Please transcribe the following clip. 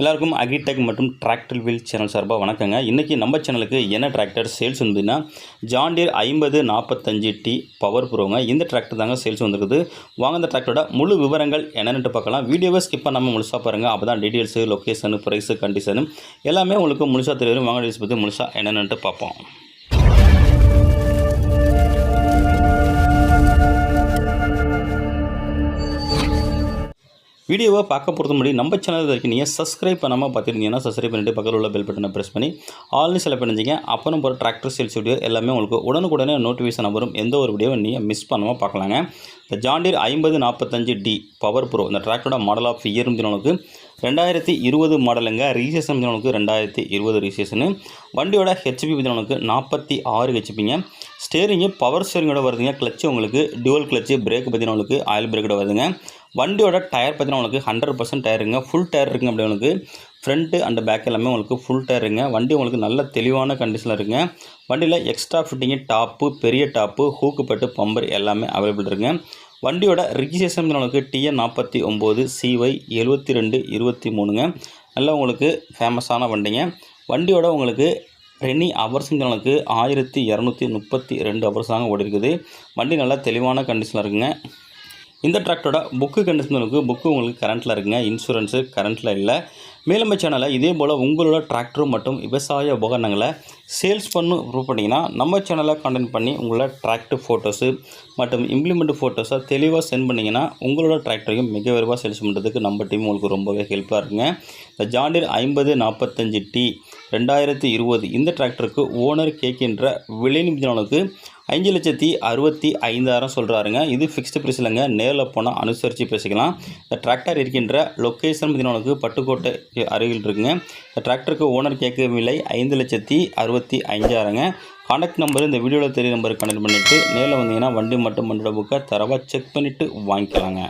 எல்லாருக்கும் அக்ரிடெக் மற்றும் tractor wheel channel சார்பாக வணக்கங்க. இன்றைக்கி நம்ம சேனலுக்கு என்ன டிராக்டர் சேல்ஸ் வந்துன்னா ஜாண்டியர் ஐம்பது நாற்பத்தஞ்சு டி பவர் ப்ரோங்க இந்த டிராக்டர் தாங்க சேல்ஸ் வந்துருக்குது. வாங்க இந்த டிராக்டரோட முழு விவரங்கள் என்னென்னு பார்க்கலாம். வீடியோவை ஸ்கிப் பண்ணாமல் முழுசாக பாருங்கள் அப்போ தான் டீட்டெயில்ஸு லொக்கேஷனு ப்ரைஸு கண்டிஷனு எல்லாமே உங்களுக்கு முழுசாக தெரியும். வாங்க டீல்ஸ் பற்றி முழுசாக என்னென்னுட்டு பார்ப்போம். வீடியோவை பார்க்க பொறுத்த முன்னாடி நம்ம சேனல் வரைக்கும் நீங்கள் சப்ஸ்கிரைப் பண்ணாமல் பார்த்துருந்தீங்கன்னா சப்ஸ்கிரைப் பண்ணிட்டு பக்கத்தில் உள்ள பெல் பட்டனை ப்ரெஸ் பண்ணி ஆல்னு செலக்ட் பண்ணிச்சிங்க அப்புறம் போகிற டிராக்டர் சேல்ஸ் வீடியோ எல்லாமே உங்களுக்கு உடனுக்குடனே நோட்டிஃபிகேஷன் வரும். எந்த ஒரு வீடியோவை நீங்கள் மிஸ் பண்ணாமல் பார்க்கலாங்க. இந்த ஜாண்டியர் ஐம்பது நாற்பத்தஞ்சு டி பவர் ப்ரோ இந்த டிராக்டரோட மாடல் ஆஃப் இயர் உங்களுக்கு ரெண்டாயிரத்தி இருபது மாடலுங்க ரீசேஷன் உங்களுக்கு ரெண்டாயிரத்தி இருபது ரீசேஷனு வண்டியோட ஹெச்பி உங்களுக்கு நாற்பத்தி ஆறு ஹெச்பிங்க ஸ்டேரிங்கு பவர் ஸ்டேரிங்கோட வருதுங்க கிளச்சு உங்களுக்கு டியூவல் கிளச்சு பிரேக் பார்த்தீங்கன்னா உங்களுக்கு ஆயில் பிரேக்கோட வருதுங்க. வண்டியோட டயர் பார்த்தீங்கன்னா உங்களுக்கு ஹண்ட்ரட் பர்சன்ட் டயருங்க ஃபுல் டயர் இருக்குங்க அப்படி உங்களுக்கு. ஃப்ரண்ட்டு அண்ட் பேக் எல்லாமே உங்களுக்கு ஃபுல் டயருங்க வண்டி உங்களுக்கு நல்ல தெளிவான கண்டிஷனில் இருக்குங்க. வண்டியில் எக்ஸ்ட்ரா ஃபிட்டிங்கு டாப்பு பெரிய டாப்பு ஹூக்கு பட்டு பம்பர் எல்லாமே அவைலபிள் இருக்குங்க. வண்டியோட ரிஜிஸ்ட்ரேஷன் உங்களுக்கு டிஎன் நாற்பத்தி ஒம்பது சிஒய் எழுபத்தி ரெண்டு இருபத்தி மூணுங்க. நல்லா உங்களுக்கு ஃபேமஸான வண்டிங்க. வண்டியோட உங்களுக்கு ரெனி ஹவர்ஸ் உங்களுக்கு ஆயிரத்தி இரநூத்தி முப்பத்தி ரெண்டு அவர்ஸ் தாங்க ஓடி இருக்குது வண்டி நல்லா தெளிவான கண்டிஷனில் இருக்குங்க. இந்த டிராக்டரோட புக்கு கண்டிஷனுக்கு புக்கு உங்களுக்கு கரண்ட்டில் இருக்குங்க. இன்சூரன்ஸு கரண்ட்டில் இல்லை. மேலும் சேனலில் இதே போல் உங்களோட டிராக்டரும் மற்றும் விவசாய உபகரணங்களை சேல்ஸ் பண்ணு ப்ரூவ் பண்ணிங்கன்னா நம்ம சேனலை கான்டெக்ட் பண்ணி உங்களோட டிராக்டர் ஃபோட்டோஸு மற்றும் இம்ப்ளிமெண்ட் ஃபோட்டோஸை தெளிவாக சென்ட் பண்ணிங்கன்னா உங்களோட டிராக்டரையும் மிக விரைவாக சேல்ஸ் பண்ணுறதுக்கு நம்ம டீம் உங்களுக்கு ரொம்பவே ஹெல்ப்பாக இருக்குங்க. இந்த ஜாண்டிர் ஐம்பது நாற்பத்தஞ்சு டி ரெண்டாயிரத்தி இருபது இந்த டிராக்டருக்கு ஓனர் கேட்கின்ற விலை நிமிடங்களுக்கு அஞ்சு லட்சத்தி அறுபத்தி ஐந்தாயிரம் சொல்கிறாருங்க இது ஃபிக்ஸ்டு ப்ரைஸ் இல்லைங்க. நேரில் போனால் அனுசரித்து பேசிக்கலாம். இந்த டிராக்டர் இருக்கின்ற லொக்கேஷன் பார்த்தீங்கன்னா பட்டுக்கோட்டை அருகில் இருக்குங்க. இந்த டிராக்டருக்கு ஓனர் கேட்கும் விலை ஐந்து லட்சத்தி அறுபத்தி அஞ்சாயிரங்க காண்டக்ட் நம்பர் இந்த வீடியோவில் தெரிய நம்பருக்கு கனெக்ட் பண்ணிவிட்டு நேரில் வந்தீங்கன்னா வண்டி மட்டும் வண்டியோட புக்கை தரவாக செக் பண்ணிவிட்டு வாங்கிக்கலாங்க.